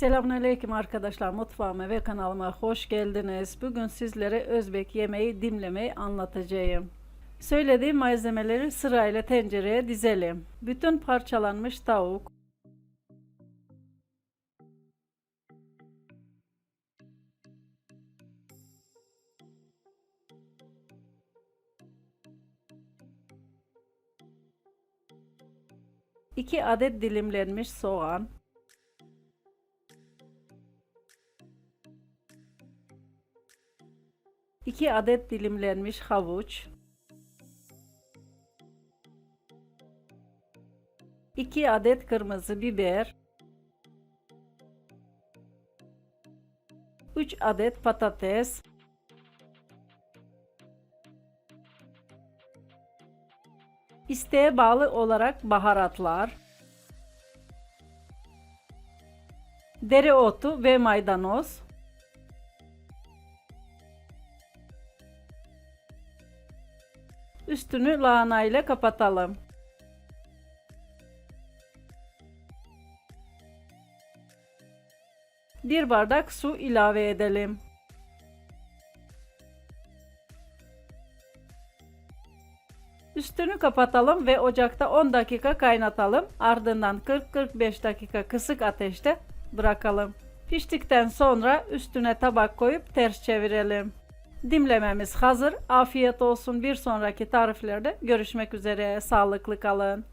Selamünaleyküm arkadaşlar mutfağıma ve kanalıma hoş geldiniz. Bugün sizlere Özbek yemeği dimlemeyi anlatacağım. Söylediğim malzemeleri sırayla tencereye dizelim. Bütün parçalanmış tavuk, iki adet dilimlenmiş soğan, 2 adet dilimlenmiş havuç, 2 adet kırmızı biber, 3 adet patates, isteğe bağlı olarak baharatlar, dereotu ve maydanoz, Üstünü lahana ile kapatalım. Bir bardak su ilave edelim. Üstünü kapatalım ve ocakta 10 dakika kaynatalım. Ardından 40-45 dakika kısık ateşte bırakalım. Piştikten sonra üstüne tabak koyup ters çevirelim. Dimlememiz hazır. Afiyet olsun. Bir sonraki tariflerde görüşmek üzere. Sağlıklı kalın.